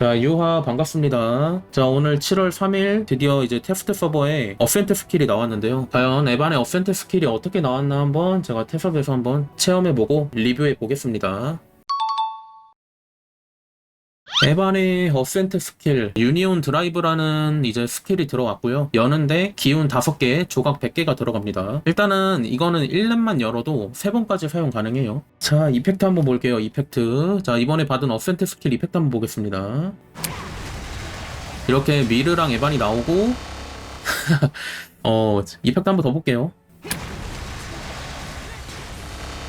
자, 유하 반갑습니다. 자, 오늘 7월 3일 드디어 이제 테스트 서버에 어센트 스킬이 나왔는데요. 과연 에반의 어센트 스킬이 어떻게 나왔나 한번 제가 테스업에서 한번 체험해보고 리뷰해 보겠습니다. 에반의 어센트 스킬 유니온 드라이브라는 이제 스킬이 들어갔고요. 여는데 기운 5개, 조각 100개가 들어갑니다. 일단은 이거는 1렙만 열어도 3번까지 사용 가능해요. 자, 이펙트 한번 볼게요. 이펙트. 자, 이번에 받은 어센트 스킬 이펙트 한번 보겠습니다. 이렇게 미르랑 에반이 나오고 어, 이펙트 한번 더 볼게요.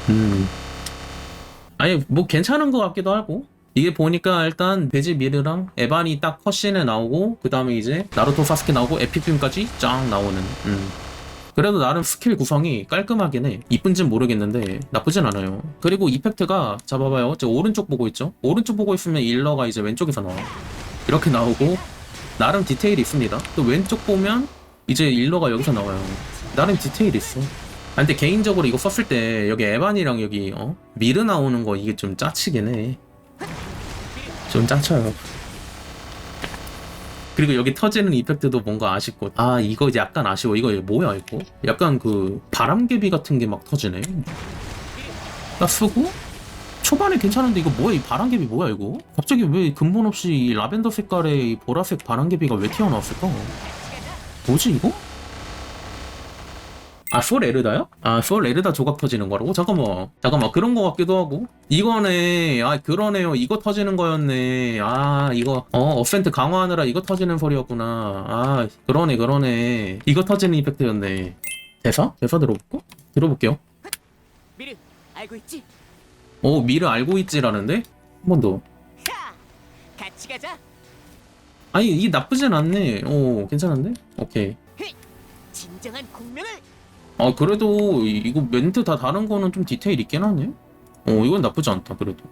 음. 아니, 뭐 괜찮은 것 같기도 하고. 이게 보니까 일단 베지 미르랑 에반이 딱 컷신에 나오고 그 다음에 이제 나루토 사스케 나오고 에픽빔까지 쫙 나오는 음. 그래도 나름 스킬 구성이 깔끔하긴 해. 이쁜진 모르겠는데 나쁘진 않아요. 그리고 이펙트가 잡아봐요. 저 오른쪽 보고 있죠? 오른쪽 보고 있으면 일러가 이제 왼쪽에서 나와. 이렇게 나오고 나름 디테일이 있습니다. 또 왼쪽 보면 이제 일러가 여기서 나와요. 나름 디테일이 있어. 아, 근데 개인적으로 이거 썼을 때 여기 에반이랑 여기 어? 미르 나오는 거 이게 좀 짜치긴 해 좀 짜쳐요. 그리고 여기 터지는 이펙트도 뭔가 아쉽고 아 이거 약간 아쉬워. 이거 뭐야 이거? 약간 그 바람개비 같은 게 막 터지네. 나 쓰고? 초반에 괜찮은데 이거 뭐야? 이 바람개비 뭐야 이거? 갑자기 왜 근본 없이 이 라벤더 색깔의 이 보라색 바람개비가 왜 튀어나왔을까? 뭐지 이거? 아, 솔 에르다요? 아, 솔 에르다 조각 터지는 거라고? 잠깐만. 잠깐만, 그런 거 같기도 하고. 이거네. 아, 그러네요. 이거 터지는 거였네. 아, 이거, 어, 어센트 강화하느라 이거 터지는 소리였구나. 아, 그러네, 그러네. 이거 터지는 이펙트였네. 대사? 대사 들어볼까? 들어볼게요. 미르 알고 있지? 오, 미르 알고 있지라는데? 한 번 더. 하! 같이 가자. 아니, 이게 나쁘진 않네. 오, 괜찮은데? 오케이. 진정한 공명을 아, 그래도 이- 이거 멘트 다 다른 거는 좀 디테일 있긴 하네. 어, 이건 나쁘지 않다, 그래도.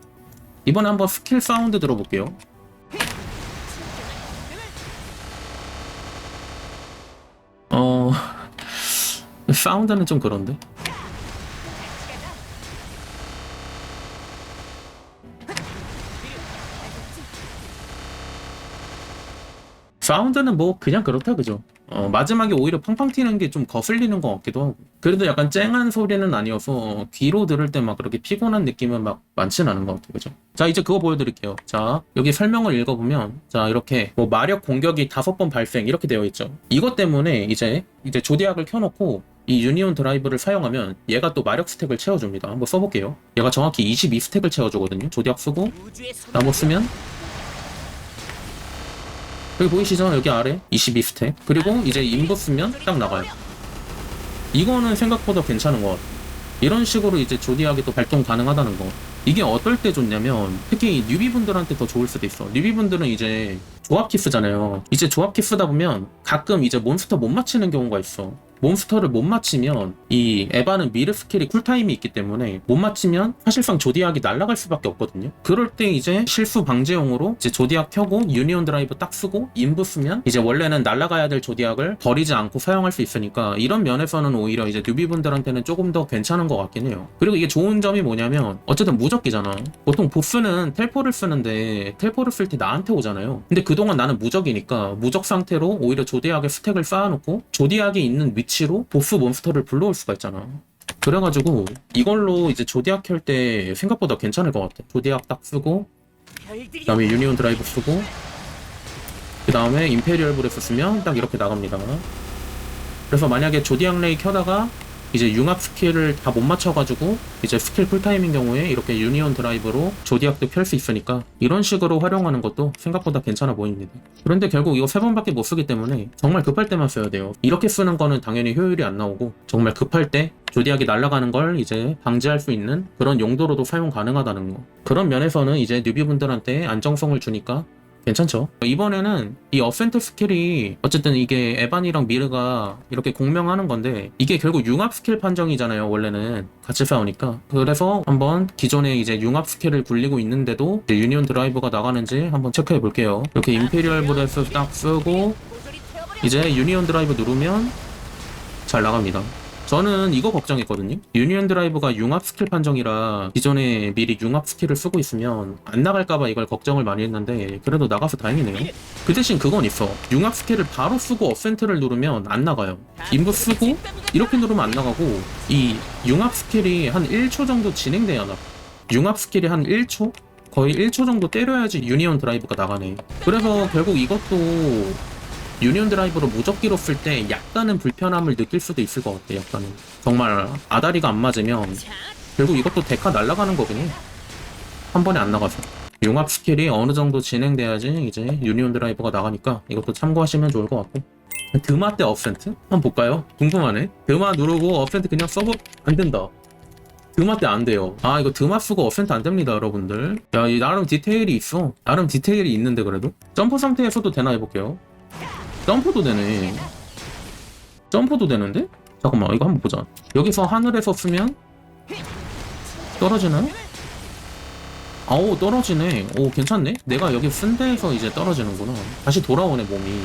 이번에 한번 스킬 사운드 들어볼게요. 어, 사운드는 좀 그런데. 사운드는 뭐 그냥 그렇다 그죠? 어, 마지막에 오히려 팡팡 튀는 게 좀 거슬리는 것 같기도 하고. 그래도 약간 쨍한 소리는 아니어서 귀로 들을 때 막 그렇게 피곤한 느낌은 막 많진 않은 것 같아요 그죠? 자 이제 그거 보여드릴게요. 자 여기 설명을 읽어보면 자 이렇게 뭐 마력 공격이 다섯 번 발생 이렇게 되어 있죠. 이것 때문에 이제 이제 조디악을 켜놓고 이 유니온 드라이브를 사용하면 얘가 또 마력 스택을 채워줍니다. 한번 써볼게요. 얘가 정확히 22 스택을 채워주거든요. 조디악 쓰고 나못 쓰면 여기 보이시죠? 여기 아래? 22스택 그리고 이제 인부 쓰면 딱 나가요. 이거는 생각보다 괜찮은 것 같아요. 이런 식으로 이제 조디하게 또 발동 가능하다는 거. 이게 어떨 때 좋냐면 특히 뉴비분들한테 더 좋을 수도 있어. 뉴비분들은 이제 조합키 쓰잖아요. 이제 조합키 쓰다 보면 가끔 이제 몬스터 못 맞히는 경우가 있어 몬스터를 못 맞히면 이 에바는 미르 스킬이 쿨타임이 있기 때문에 못 맞히면 사실상 조디악이 날아갈 수밖에 없거든요. 그럴 때 이제 실수 방지용으로 이제 조디악 켜고 유니온 드라이브 딱 쓰고 인부 쓰면 이제 원래는 날아가야 될 조디악을 버리지 않고 사용할 수 있으니까 이런 면에서는 오히려 이제 뉴비분들한테는 조금 더 괜찮은 것 같긴 해요. 그리고 이게 좋은 점이 뭐냐면 어쨌든 무적기잖아. 보통 보스는 텔포를 쓰는데 텔포를 쓸 때 나한테 오잖아요. 근데 그동안 나는 무적이니까 무적 상태로 오히려 조디악의 스택을 쌓아놓고 조디악이 있는 위 치로 보스 몬스터를 불러올 수가 있잖아. 그래가지고 이걸로 이제 조디악 켤때 생각보다 괜찮을 것 같아. 조디악 딱 쓰고 그 다음에 유니온 드라이브 쓰고 그 다음에 임페리얼 브레스 쓰면 딱 이렇게 나갑니다. 그래서 만약에 조디악 레이 켜다가 이제 융합 스킬을 다 못 맞춰가지고 이제 스킬 풀타임인 경우에 이렇게 유니온 드라이브로 조디악도 켤수 있으니까 이런 식으로 활용하는 것도 생각보다 괜찮아 보입니다. 그런데 결국 이거 세 번밖에 못 쓰기 때문에 정말 급할 때만 써야 돼요. 이렇게 쓰는 거는 당연히 효율이 안 나오고 정말 급할 때 조디악이 날아가는 걸 이제 방지할 수 있는 그런 용도로도 사용 가능하다는 거. 그런 면에서는 이제 뉴비분들한테 안정성을 주니까 괜찮죠. 이번에는 이 어센트 스킬이 어쨌든 이게 에반이랑 미르가 이렇게 공명하는 건데 이게 결국 융합 스킬 판정이잖아요. 원래는 같이 싸우니까. 그래서 한번 기존에 이제 융합 스킬을 굴리고 있는데도 유니온 드라이브가 나가는지 한번 체크해 볼게요. 이렇게 임페리얼 브레스 딱 쓰고. 이제 유니온 드라이브 누르면 잘 나갑니다. 저는 이거 걱정했거든요. 유니언 드라이브가 융합 스킬 판정이라 기존에 미리 융합 스킬을 쓰고 있으면 안 나갈까봐 이걸 걱정을 많이 했는데 그래도 나가서 다행이네요. 그 대신 그건 있어. 융합 스킬을 바로 쓰고 어센트를 누르면 안 나가요. 인부 쓰고 이렇게 누르면 안 나가고 이 융합 스킬이 한 1초 정도 진행돼야 나. 융합 스킬이 한 1초? 거의 1초 정도 때려야지 유니온 드라이브가 나가네. 그래서 결국 이것도 유니온 드라이브로 무적기로 쓸 때 약간은 불편함을 느낄 수도 있을 것 같아. 약간은 정말 아다리가 안 맞으면 결국 이것도 데카 날아가는 거긴 해. 한 번에 안 나가서. 융합 스킬이 어느 정도 진행돼야지 이제 유니온 드라이브가 나가니까 이것도 참고하시면 좋을 것 같고. 드마 때 업센트? 한번 볼까요? 궁금하네. 드마 누르고 업센트 그냥 써보 안 된다. 드마 때 안 돼요. 아 이거 드마 쓰고 업센트 안 됩니다, 여러분들. 야, 이 나름 디테일이 있어. 나름 디테일이 있는데 그래도 점프 상태에서도 되나 해볼게요. 점프도 되네. 점프도 되는데? 잠깐만 이거 한번 보자. 여기서 하늘에서 쓰면 떨어지나요? 아오 떨어지네. 오 괜찮네. 내가 여기 쓴 데에서 이제 떨어지는구나. 다시 돌아오네 몸이.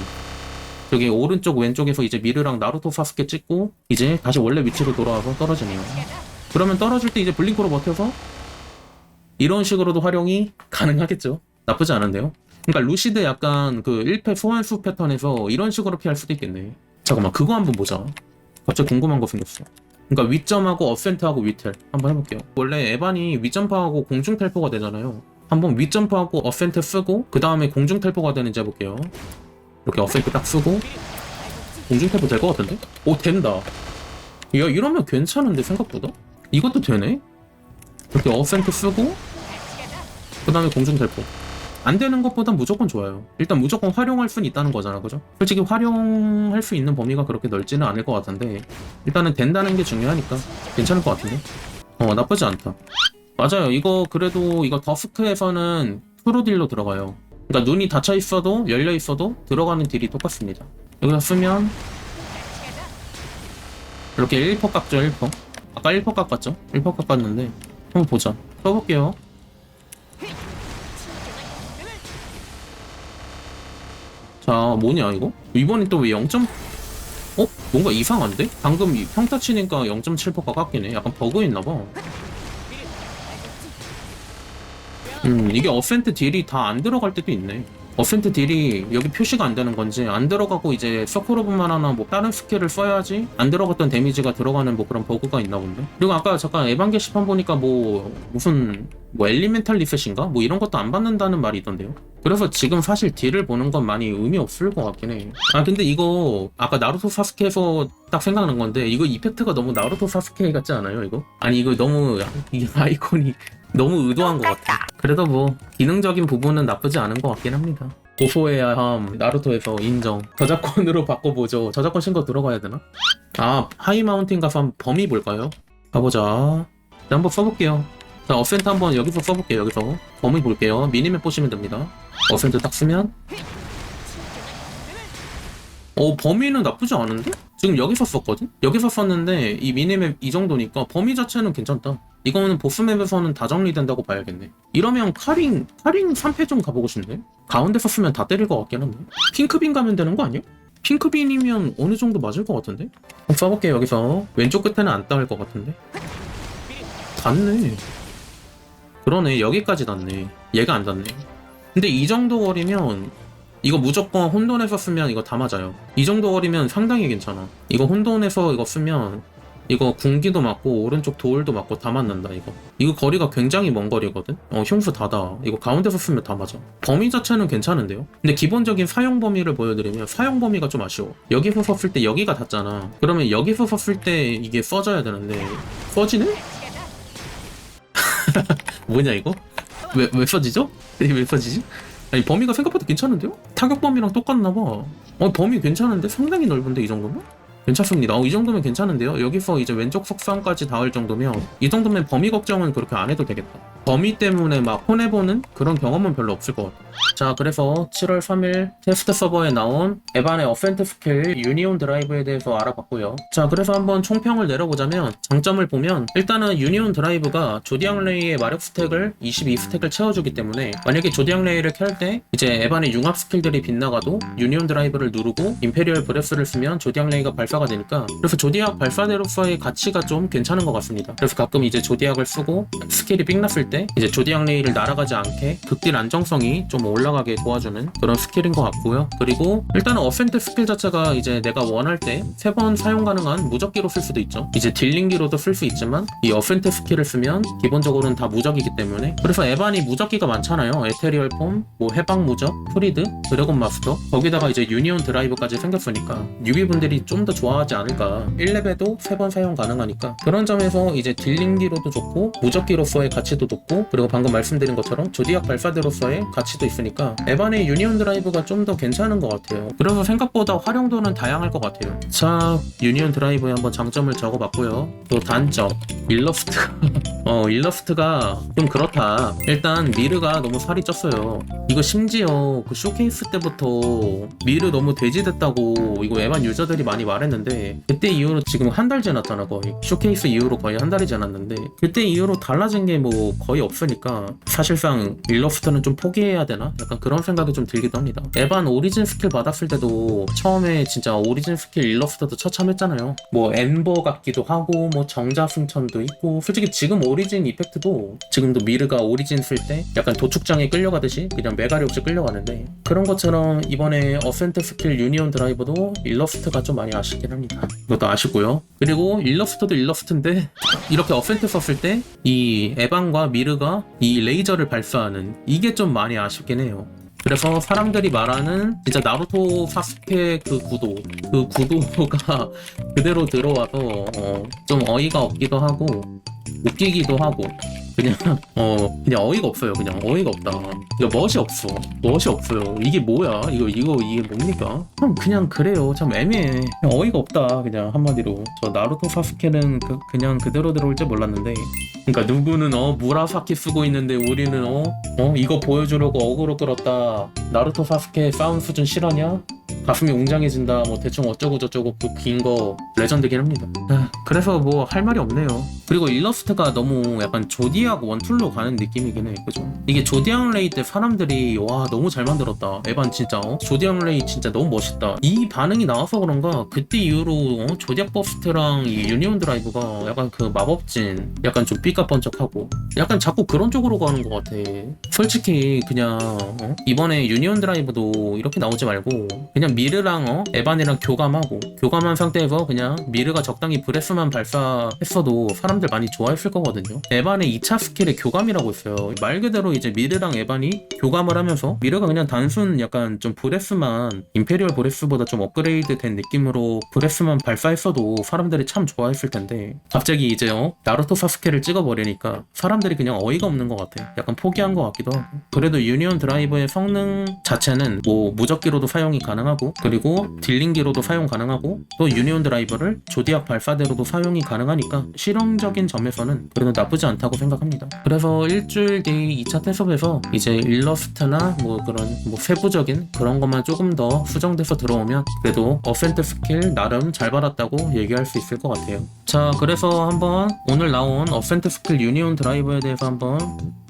여기 오른쪽 왼쪽에서 이제 미르랑 나루토 사스케 찍고 이제 다시 원래 위치로 돌아와서 떨어지네요. 그러면 떨어질 때 이제 블링크로 버텨서 이런 식으로도 활용이 가능하겠죠. 나쁘지 않은데요. 그러니까 루시드 약간 그 1패 소환수 패턴에서 이런 식으로 피할 수도 있겠네. 잠깐만 그거 한번 보자. 갑자기 궁금한 거 생겼어. 그러니까 윗점하고 어센트하고 위텔 한번 해볼게요. 원래 에반이 윗점프하고 공중 텔포가 되잖아요. 한번 윗점프하고 어센트 쓰고 그 다음에 공중 텔포가 되는지 해볼게요. 이렇게 어센트 딱 쓰고 공중 텔포 될 것 같은데? 오 된다. 야 이러면 괜찮은데 생각보다? 이것도 되네? 이렇게 어센트 쓰고 그 다음에 공중 텔포 안 되는 것보단 무조건 좋아요. 일단 무조건 활용할 수는 있다는 거잖아 그죠? 솔직히 활용할 수 있는 범위가 그렇게 넓지는 않을 것 같은데 일단은 된다는 게 중요하니까 괜찮을 것 같은데? 어 나쁘지 않다. 맞아요. 이거 그래도 이거 더스크에서는 프로딜로 들어가요. 그러니까 눈이 닫혀 있어도 열려 있어도 들어가는 딜이 똑같습니다. 여기서 쓰면 이렇게 1퍼 깎죠 1퍼? 아까 1퍼 깎았죠? 1퍼 깎았는데 한번 보자. 써볼게요 자 뭐냐 이거? 이번엔 또 왜 0. 어? 뭔가 이상한데? 방금 이 평타 치니까 0.7%가 깎이네 약간 버그 있나봐 음 이게 어센트 딜이 다 안 들어갈 때도 있네 어센트 딜이 여기 표시가 안 되는 건지 안 들어가고 이제 서클 오브만 하나 뭐 다른 스킬을 써야지 안 들어갔던 데미지가 들어가는 뭐 그런 버그가 있나 본데 그리고 아까 잠깐 에반 게시판 보니까 뭐 무슨 뭐 엘리멘탈 리셋인가? 뭐 이런 것도 안 받는다는 말이 있던데요 그래서 지금 사실 딜을 보는 건 많이 의미 없을 것 같긴 해. 아 근데 이거 아까 나루토 사스케에서 딱 생각난 건데 이거 이펙트가 너무 나루토 사스케 같지 않아요 이거? 아니 이거 너무 이 아이콘이 너무 의도한 것 같아. 그래도 뭐 기능적인 부분은 나쁘지 않은 것 같긴 합니다. 고소해야 함 나루토에서 인정. 저작권으로 바꿔보죠. 저작권 신고 들어가야 되나? 아 하이마운틴 가서 한번 범위 볼까요? 가보자. 자, 한번 써볼게요. 자 어센트 한번 여기서 써볼게요. 여기서 범위 볼게요. 미니맵 보시면 됩니다. 어센트 딱 쓰면? 어 범위는 나쁘지 않은데? 지금 여기서 썼거든? 여기서 썼는데 이 미니맵 이 정도니까 범위 자체는 괜찮다. 이거는 보스맵에서는 다 정리된다고 봐야겠네. 이러면 카링 카링 3패 좀 가보고 싶네. 가운데 썼으면 다 때릴 것 같긴 한데. 핑크빈 가면 되는 거 아니야? 핑크빈이면 어느 정도 맞을 것 같은데? 한번 써볼게요 여기서. 왼쪽 끝에는 안 닿을 것 같은데. 닿네. 그러네 여기까지 닿네. 얘가 안 닿네 근데 이 정도 거리면 이거 무조건 혼돈에서 쓰면 이거 다 맞아요. 이 정도 거리면 상당히 괜찮아. 이거 혼돈에서 이거 쓰면 이거 궁기도 맞고 오른쪽 도울도 맞고 다 맞는다 이거. 이거 거리가 굉장히 먼 거리거든. 어 흉수 다다. 이거 가운데서 쓰면 다 맞아. 범위 자체는 괜찮은데요. 근데 기본적인 사용 범위를 보여드리면 사용 범위가 좀 아쉬워. 여기서 썼을 때 여기가 닿잖아. 그러면 여기서 썼을 때 이게 써져야 되는데 써지네? 뭐냐 이거? 왜, 왜 써지죠? 왜 써지지? 아니 범위가 생각보다 괜찮은데요? 타격 범위랑 똑같나봐 어 범위 괜찮은데? 상당히 넓은데 이 정도면? 괜찮습니다 어, 이 정도면 괜찮은데요? 여기서 이제 왼쪽 석상까지 닿을 정도면 이 정도면 범위 걱정은 그렇게 안 해도 되겠다 범위 때문에 막 손해보는 그런 경험은 별로 없을 것 같아요. 자, 그래서 7월 3일 테스트 서버에 나온 에반의 어센트 스킬 유니온 드라이브에 대해서 알아봤고요. 자, 그래서 한번 총평을 내려보자면 장점을 보면 일단은 유니온 드라이브가 조디앙 레이의 마력 스택을 22스택을 채워주기 때문에 만약에 조디앙 레이를 켤 때 이제 에반의 융합 스킬들이 빗나가도 유니온 드라이브를 누르고 임페리얼 브레스를 쓰면 조디앙 레이가 발사가 되니까 그래서 조디악 발사대로서의 가치가 좀 괜찮은 것 같습니다. 그래서 가끔 이제 조디악을 쓰고 스킬이 삥 났을 때 이제 조디악 레이를 날아가지 않게 극딜 안정성이 좀 올라가게 도와주는 그런 스킬인 것 같고요. 그리고 일단은 어센트 스킬 자체가 이제 내가 원할 때 세 번 사용 가능한 무적기로 쓸 수도 있죠. 이제 딜링기로도 쓸 수 있지만 이 어센트 스킬을 쓰면 기본적으로는 다 무적이기 때문에 그래서 에반이 무적기가 많잖아요. 에테리얼 폼, 뭐 해방 무적, 프리드, 드래곤 마스터 거기다가 이제 유니온 드라이브까지 생겼으니까 유비분들이 좀 더 좋아하지 않을까 1렙에도 세 번 사용 가능하니까 그런 점에서 이제 딜링기로도 좋고 무적기로서의 가치도 높고 그리고 방금 말씀드린 것처럼 조디악 발사대로서의 가치도 있으니까 에반의 유니온 드라이브가 좀 더 괜찮은 것 같아요. 그래서 생각보다 활용도는 다양할 것 같아요. 자 유니온 드라이브에 한번 장점을 적어봤고요. 또 단점 일러스트가 어 일러스트가 좀 그렇다. 일단 미르가 너무 살이 쪘어요. 이거 심지어 그 쇼케이스 때부터 미르 너무 돼지됐다고 이거 에반 유저들이 많이 말했는데 그때 이후로 지금 한 달 지났잖아 거의. 쇼케이스 이후로 거의 한 달이 지났는데 그때 이후로 달라진 게 뭐 거의 없으니까 사실상 일러스트는 좀 포기해야 되나? 약간 그런 생각이 좀 들기도 합니다. 에반 오리진 스킬 받았을 때도 처음에 진짜 오리진 스킬 일러스트도 처참했잖아요. 뭐 엠버 같기도 하고 뭐 정자 승천도 있고 솔직히 지금 오리진 이펙트도 지금도 미르가 오리진 쓸 때 약간 도축장에 끌려가듯이 그냥 메가리 없이 끌려가는데 그런 것처럼 이번에 어센트 스킬 유니온 드라이버도 일러스트가 좀 많이 아쉽긴 합니다. 이것도 아쉽고요. 그리고 일러스트도 일러스트인데 이렇게 어센트 썼을 때 이 에반과 미르 가 이 레이저를 발사하는 이게 좀 많이 아쉽긴 해요. 그래서 사람들이 말하는 진짜 나루토 사스케 그 구도 그 구도가 그대로 들어와서 어, 좀 어이가 없기도 하고 웃기기도 하고. 그냥 어 그냥 어이가 없어요 그냥. 어이가 없다. 이거 멋이 없어. 멋이 없어요. 이게 뭐야? 이거 이거 이게 뭡니까? 참 그냥 그래요. 참 애매해. 그냥 어이가 없다 그냥 한마디로. 저 나루토 사스케는 그, 그냥 그대로 들어올 줄 몰랐는데. 그러니까 누구는 어 무라사키 쓰고 있는데 우리는 어, 어? 이거 보여주려고 어그로 끌었다. 나루토 사스케 싸움 수준 실화냐 가슴이 웅장해진다 뭐 대충 어쩌고 저쩌고 그 긴 거 레전드긴 합니다. 아, 그래서 뭐 할 말이 없네요. 그리고 일러스트가 너무 약간 조디악 원툴로 가는 느낌이긴 해 그죠? 이게 조디악 레이 때 사람들이 와 너무 잘 만들었다. 에반 진짜 어? 조디악 레이 진짜 너무 멋있다. 이 반응이 나와서 그런가? 그때 이후로 어? 조디악 버스트랑 이 유니온 드라이브가 약간 그 마법진 약간 좀 삐까번쩍하고 약간 자꾸 그런 쪽으로 가는 것 같아. 솔직히 그냥 어? 이번에 유니온 드라이브도 이렇게 나오지 말고 그냥 미르랑 어? 에반이랑 교감하고 교감한 상태에서 그냥 미르가 적당히 브레스만 발사했어도 사람들 많이 좋아했을 거거든요 에반의 2차 스킬에 교감이라고 있어요 말 그대로 이제 미르랑 에반이 교감을 하면서 미르가 그냥 단순 약간 좀 브레스만 임페리얼 브레스보다 좀 업그레이드 된 느낌으로 브레스만 발사했어도 사람들이 참 좋아했을 텐데 갑자기 이제 어? 나루토 사스케를 찍어버리니까 사람들이 그냥 어이가 없는 것 같아 약간 포기한 것 같기도 하고 그래도 유니온 드라이버의 성능 자체는 뭐 무적기로도 사용이 가능하고 그리고 딜링기로도 사용 가능하고 또 유니온 드라이버를 조디악 발사대로도 사용이 가능하니까 실용적인 점에서는 그래도 나쁘지 않다고 생각합니다. 그래서 일주일 뒤 2차 테스업에서 이제 일러스트나 뭐 그런 뭐 세부적인 그런 것만 조금 더 수정돼서 들어오면 그래도 어센트 스킬 나름 잘 받았다고 얘기할 수 있을 것 같아요. 자 그래서 한번 오늘 나온 어센트 스킬 유니온 드라이버에 대해서 한번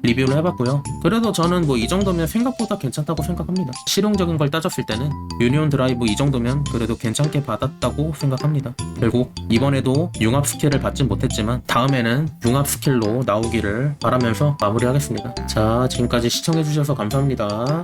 리뷰를 해봤고요. 그래도 저는 뭐 이 정도면 생각보다 괜찮다고 생각합니다. 실용적인 걸 따졌을 때는 유니온 드라이브 이 정도면 그래도 괜찮게 받았다고 생각합니다. 결국 이번에도 융합 스킬을 받진 못했지만 다음에는 융합 스킬로 나오기를 바라면서 마무리하겠습니다. 자 지금까지 시청해주셔서 감사합니다.